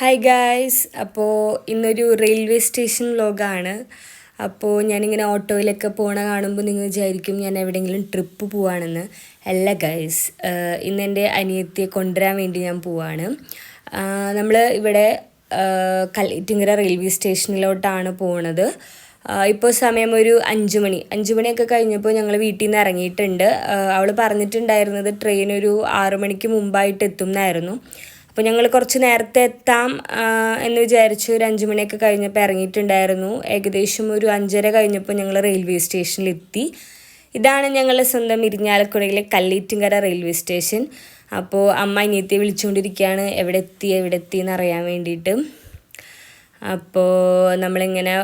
Hi guys അപ്പോൾ ഇന്നൊരു railway station വ്ലോഗാണ് അപ്പോൾ ഞാനിങ്ങനെ ഓട്ടോയിലൊക്കെ പോണ കാണുമ്പോൾ നിങ്ങൾ വിചാരിക്കും ഞാൻ എവിടെയെങ്കിലും ട്രിപ്പ് പോവാണെന്ന്. അല്ല ഗൈസ് ഇന്ന് എന്റെ അനിയത്തിയെ കൊണ്ടുവരാൻ വേണ്ടി ഞാൻ പോവാണ്. നമ്മൾ ഇവിടെ കല്ലിറ്റിങ്ങര റെയിൽവേ സ്റ്റേഷനിലോട്ടാണ് പോണത്. ഇപ്പോൾ സമയം ഒരു അഞ്ച് മണി. അഞ്ച് മണിയൊക്കെ കഴിഞ്ഞപ്പോൾ ഞങ്ങൾ വീട്ടിൽ നിന്ന് ഇറങ്ങിയിട്ടുണ്ട് അവൾ പറഞ്ഞിട്ടുണ്ടായിരുന്നത് ട്രെയിൻ ഒരു ആറു മണിക്ക് മുമ്പായിട്ട് എത്തും എന്നായിരുന്നു അപ്പോൾ ഞങ്ങൾ കുറച്ച് നേരത്തെ എത്താം എന്ന് വിചാരിച്ച് ഒരു അഞ്ച് മണിയൊക്കെ കഴിഞ്ഞപ്പോൾ ഇറങ്ങിയിട്ടുണ്ടായിരുന്നു. ഏകദേശം ഒരു അഞ്ചര കഴിഞ്ഞപ്പോൾ ഞങ്ങൾ റെയിൽവേ സ്റ്റേഷനിലെത്തി. ഇതാണ് ഞങ്ങളുടെ സ്വന്തം ഇരിഞ്ഞാലക്കുടയിലെ കല്ലീറ്റുംകര റെയിൽവേ സ്റ്റേഷൻ. അപ്പോൾ അമ്മ അനിയത്തിയെ വിളിച്ചുകൊണ്ടിരിക്കുകയാണ് എവിടെ എത്തി എവിടെ എത്തി? എന്ന് അറിയാൻ വേണ്ടിയിട്ട്. അപ്പോൾ നമ്മളിങ്ങനെ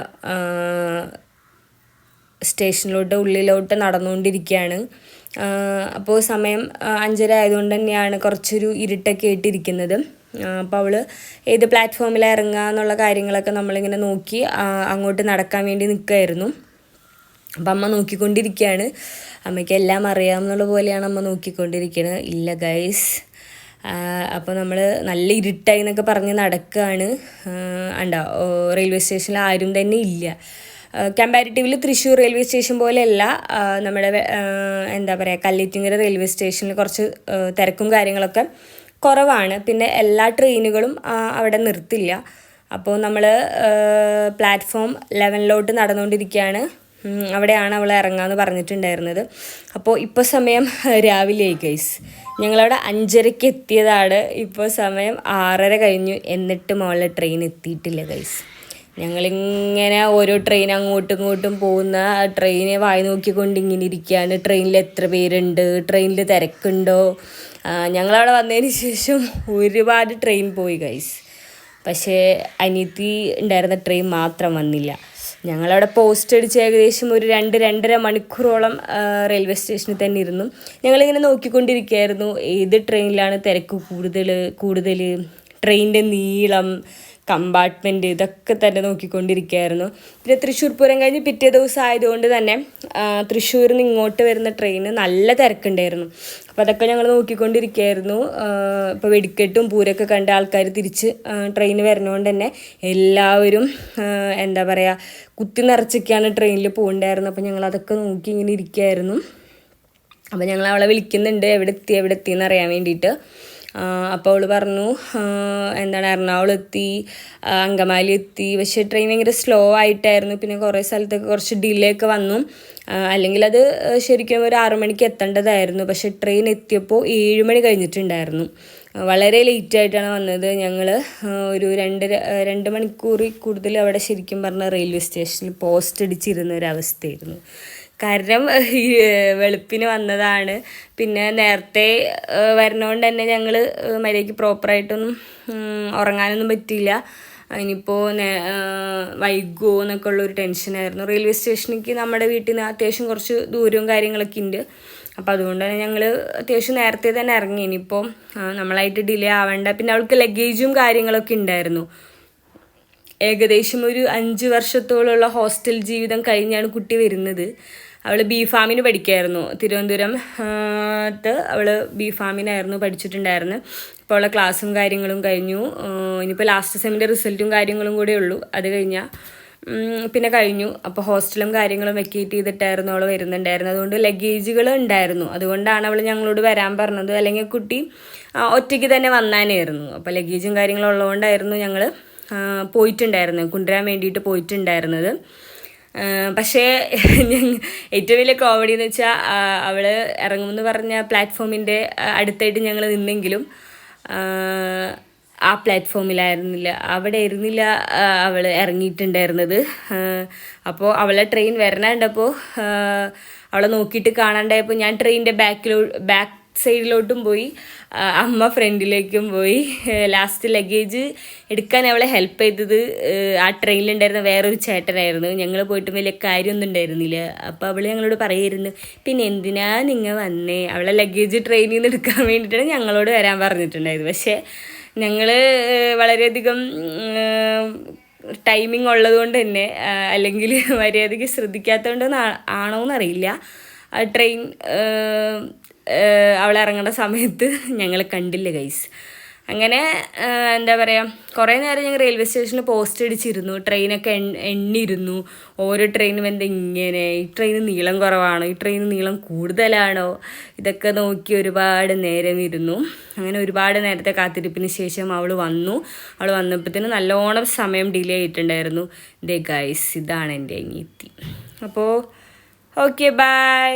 സ്റ്റേഷനിലോട്ട് ഉള്ളിലോട്ട് നടന്നുകൊണ്ടിരിക്കുകയാണ് അപ്പോൾ സമയം അഞ്ചര ആയതുകൊണ്ട് തന്നെയാണ് കുറച്ചൊരു ഇരുട്ടൊക്കെ ആയിട്ടിരിക്കുന്നത് അപ്പോൾ അവൾ ഏത് പ്ലാറ്റ്ഫോമിൽ ഇറങ്ങുക എന്നുള്ള കാര്യങ്ങളൊക്കെ നമ്മളിങ്ങനെ നോക്കി അങ്ങോട്ട് നടക്കാൻ വേണ്ടി നിൽക്കുമായിരുന്നു അപ്പം അമ്മ നോക്കിക്കൊണ്ടിരിക്കുകയാണ്. അമ്മയ്ക്ക് എല്ലാം അറിയാമെന്നുള്ള പോലെയാണ് അമ്മ നോക്കിക്കൊണ്ടിരിക്കുന്നത് ഇല്ല ഗൈസ് അപ്പോൾ നമ്മൾ നല്ല ഇരുട്ടായി എന്നൊക്കെ പറഞ്ഞ് നടക്കുകയാണ് ഉണ്ടോ റെയിൽവേ സ്റ്റേഷനിൽ ആരും തന്നെ ഇല്ല. കമ്പാരിറ്റീവ്ലി തൃശ്ശൂർ റെയിൽവേ സ്റ്റേഷൻ പോലെയല്ല നമ്മുടെ എന്താ പറയുക കല്ലിറ്റിങ്ങര റെയിൽവേ സ്റ്റേഷനിൽ കുറച്ച് തിരക്കും കാര്യങ്ങളൊക്കെ കുറവാണ്. പിന്നെ എല്ലാ ട്രെയിനുകളും അവിടെ നിർത്തില്ല. അപ്പോൾ നമ്മൾ പ്ലാറ്റ്ഫോം ലെവനിലോട്ട് നടന്നുകൊണ്ടിരിക്കുകയാണ് അവിടെയാണ് അവൾ ഇറങ്ങാമെന്ന് പറഞ്ഞിട്ടുണ്ടായിരുന്നത്. അപ്പോൾ ഇപ്പോൾ സമയം രാവിലെ ഗൈസ് ഞങ്ങളവിടെ അഞ്ചരയ്ക്ക് എത്തിയതാണ്. ഇപ്പോൾ സമയം ആറര കഴിഞ്ഞു. എന്നിട്ട് മോളെ ട്രെയിൻ എത്തിയിട്ടില്ല ഗൈസ് ഞങ്ങളിങ്ങനെ ഓരോ ട്രെയിൻ അങ്ങോട്ടും ഇങ്ങോട്ടും പോകുന്ന ട്രെയിനെ വായി നോക്കിക്കൊണ്ട് ഇങ്ങനെ ഇരിക്കുകയാണ് ട്രെയിനിൽ എത്ര പേരുണ്ട്? ട്രെയിനിൽ തിരക്കുണ്ടോ? ഞങ്ങളവിടെ വന്നതിന് ശേഷം ഒരുപാട് ട്രെയിൻ പോയി ഗൈസ് പക്ഷേ അനിയത്തി ഉണ്ടായിരുന്ന ട്രെയിൻ മാത്രം വന്നില്ല. ഞങ്ങളവിടെ പോസ്റ്റ് അടിച്ച് ഏകദേശം ഒരു രണ്ട് രണ്ടര മണിക്കൂറോളം റെയിൽവേ സ്റ്റേഷനിൽ തന്നെ ഇരുന്നു. ഞങ്ങളിങ്ങനെ നോക്കിക്കൊണ്ടിരിക്കുകയായിരുന്നു. ഏത് ട്രെയിനിലാണ് തിരക്ക് കൂടുതൽ കൂടുതൽ ട്രെയിനിന്റെ നീളം കമ്പാർട്ട്മെന്റ് ഇതൊക്കെ തന്നെ നോക്കിക്കൊണ്ടിരിക്കുകയായിരുന്നു. പിന്നെ തൃശ്ശൂർ പൂരം കഴിഞ്ഞ് പിറ്റേ ദിവസം ആയതുകൊണ്ട് തന്നെ തൃശ്ശൂരിൽ നിന്ന് ഇങ്ങോട്ട് വരുന്ന ട്രെയിന് നല്ല തിരക്കുണ്ടായിരുന്നു. അപ്പോൾ അതൊക്കെ ഞങ്ങൾ നോക്കിക്കൊണ്ടിരിക്കുകയായിരുന്നു. ഇപ്പോൾ വെടിക്കെട്ടും പൂരമൊക്കെ കണ്ട ആൾക്കാർ തിരിച്ച് ട്രെയിൻ വരുന്നതുകൊണ്ട് തന്നെ എല്ലാവരും എന്താ പറയുക കുത്തി നിറച്ചൊക്കെയാണ് ട്രെയിനിൽ പോകണ്ടായിരുന്നത് അപ്പോൾ ഞങ്ങൾ അതൊക്കെ നോക്കി ഇങ്ങനെ ഇരിക്കുകയായിരുന്നു. അപ്പോൾ ഞങ്ങൾ അവളെ വിളിക്കുന്നുണ്ട് എവിടെ എത്തി എവിടെ എത്തി എന്ന് അറിയാൻ വേണ്ടിയിട്ട് അപ്പോൾ അവൾ പറഞ്ഞു എന്താണ് എറണാകുളം എത്തി അങ്കമാലി എത്തി പക്ഷേ ട്രെയിൻ ഭയങ്കര സ്ലോ ആയിട്ടായിരുന്നു. പിന്നെ കുറേ സ്ഥലത്തൊക്കെ കുറച്ച് ഡിലേ ഒക്കെ വന്നു. അല്ലെങ്കിൽ അത് ശരിക്കും ഒരു ആറു മണിക്ക് എത്തേണ്ടതായിരുന്നു. പക്ഷേ ട്രെയിൻ എത്തിയപ്പോൾ ഏഴ് മണി കഴിഞ്ഞിട്ടുണ്ടായിരുന്നു. വളരെ ലേറ്റ് ആയിട്ടാണ് വന്നത്. ഞങ്ങൾ ഒരു രണ്ട് രണ്ട് മണിക്കൂറിൽ കൂടുതൽ അവിടെ ശരിക്കും പറഞ്ഞ റെയിൽവേ സ്റ്റേഷനിൽ പോസ്റ്റ് അടിച്ചിരുന്ന ഒരു അവസ്ഥയായിരുന്നു. കാരണം വെളുപ്പിന് വന്നതാണ്. പിന്നെ നേരത്തെ വരണോണ്ട് തന്നെ ഞങ്ങൾ മര്യാദയ്ക്ക് പ്രോപ്പറായിട്ടൊന്നും ഉറങ്ങാനൊന്നും പറ്റിയില്ല. ഇനിയിപ്പോൾ വൈകുമോ എന്നൊക്കെ ഉള്ളൊരു ടെൻഷനായിരുന്നു. റെയിൽവേ സ്റ്റേഷനിലേക്ക് നമ്മുടെ വീട്ടിൽ നിന്ന് അത്യാവശ്യം കുറച്ച് ദൂരവും കാര്യങ്ങളൊക്കെ ഉണ്ട് അപ്പോൾ അതുകൊണ്ട് തന്നെ ഞങ്ങൾ അത്യാവശ്യം നേരത്തെ തന്നെ ഇറങ്ങി. ഇനിയിപ്പോൾ നമ്മളായിട്ട് ഡിലേ ആവേണ്ട. പിന്നെ അവൾക്ക് ലഗേജും കാര്യങ്ങളൊക്കെ ഉണ്ടായിരുന്നു ഏകദേശം ഒരു അഞ്ച് വർഷത്തോളമുള്ള ഹോസ്റ്റൽ ജീവിതം കഴിഞ്ഞാണ് കുട്ടി വരുന്നത്. അവൾ ബി ഫാമിന് പഠിക്കായിരുന്നു. തിരുവനന്തപുരം അവൾ ബി ഫാമിനായിരുന്നു പഠിച്ചിട്ടുണ്ടായിരുന്നു. ഇപ്പോൾ ഉള്ള ക്ലാസ്സും കാര്യങ്ങളും കഴിഞ്ഞു. ഇനിയിപ്പോൾ ലാസ്റ്റ് സെമ്മിന്റെ റിസൾട്ടും കാര്യങ്ങളും കൂടെ ഉള്ളൂ. അത് കഴിഞ്ഞാൽ പിന്നെ കഴിഞ്ഞു. അപ്പോൾ ഹോസ്റ്റലും കാര്യങ്ങളും വെക്കേറ്റ് ചെയ്തിട്ടായിരുന്നു അവൾ വരുന്നുണ്ടായിരുന്നു. അതുകൊണ്ട് ലഗേജുകൾ ഉണ്ടായിരുന്നു. അതുകൊണ്ടാണ് അവൾ ഞങ്ങളോട് വരാൻ പറഞ്ഞത്. അല്ലെങ്കിൽ കുട്ടി ഒറ്റയ്ക്ക് തന്നെ വന്നാനായിരുന്നു. അപ്പോൾ ലഗേജും കാര്യങ്ങളും ഉള്ളതുകൊണ്ടായിരുന്നു ഞങ്ങൾ പോയിട്ടുണ്ടായിരുന്നു. കൊണ്ടുവരാൻ വേണ്ടിയിട്ട് പോയിട്ടുണ്ടായിരുന്നത്. പക്ഷേ ഏറ്റവും വലിയ കോമഡി എന്ന് വെച്ചാൽ അവൾ ഇറങ്ങുമെന്ന് പറഞ്ഞ പ്ലാറ്റ്ഫോമിന്റെ അടുത്തായിട്ട് ഞങ്ങൾ നിന്നെങ്കിലും ആ പ്ലാറ്റ്ഫോമിലായിരുന്നില്ല അവിടെ ഇരുന്നില്ല അവൾ ഇറങ്ങിയിട്ടുണ്ടായിരുന്നത്. അപ്പോൾ അവളെ ട്രെയിൻ വരണുണ്ടപ്പോൾ അവളെ നോക്കിയിട്ട് കാണാണ്ടായപ്പോൾ ഞാൻ ട്രെയിനിന്റെ ബാക്കിലോ ബാക്ക് സൈഡിലോട്ടും പോയി. അമ്മ ഫ്രണ്ടിലേക്കും പോയി. ലാസ്റ്റ് ലഗേജ് എടുക്കാൻ അവളെ ഹെൽപ്പ് ചെയ്തത് ആ ട്രെയിനിലുണ്ടായിരുന്ന വേറൊരു ചേട്ടനായിരുന്നു. ഞങ്ങൾ പോയിട്ട് വലിയ കാര്യമൊന്നും ഉണ്ടായിരുന്നില്ല. അപ്പോൾ അവൾ ഞങ്ങളോട് പറയായിരുന്നു പിന്നെ എന്തിനാ നിങ്ങൾ വന്നേ? അവളെ ലഗേജ് ട്രെയിനിൽ നിന്ന് എടുക്കാൻ വേണ്ടിയിട്ടാണ് ഞങ്ങളോട് വരാൻ പറഞ്ഞിട്ടുണ്ടായത് പക്ഷേ ഞങ്ങൾ വളരെയധികം ടൈമിംഗ് ഉള്ളതുകൊണ്ട് തന്നെ അല്ലെങ്കിൽ മര്യാദയ്ക്ക് ശ്രദ്ധിക്കാത്തതുകൊണ്ട് ആണോ എന്നറിയില്ല ട്രെയിൻ അവൾ ഇറങ്ങേണ്ട സമയത്ത് ഞങ്ങൾ കണ്ടില്ല ഗൈസ് അങ്ങനെ എന്താ പറയുക കുറേ നേരം ഞങ്ങൾ റെയിൽവേ സ്റ്റേഷനിൽ പോസ്റ്റ് അടിച്ചിരുന്നു ട്രെയിനൊക്കെ എണ്ണിയിരുന്നു. ഓരോ ട്രെയിനും എന്താ ഇങ്ങനെ ഈ ട്രെയിൻ നീളം കുറവാണോ ഈ ട്രെയിൻ നീളം കൂടുതലാണോ ഇതൊക്കെ നോക്കി ഒരുപാട് നേരം ഇരുന്നു. അങ്ങനെ ഒരുപാട് നേരത്തെ കാത്തിരിപ്പിന് ശേഷം അവൾ വന്നു. അവൾ വന്നപ്പോഴത്തേന് നല്ലോണം സമയം ഡിലേ ആയിട്ടുണ്ടായിരുന്നു. ദേ ഗൈസ് ഇതാണ് എന്റെ അനിയത്തി. അപ്പോൾ ഓക്കെ ബൈ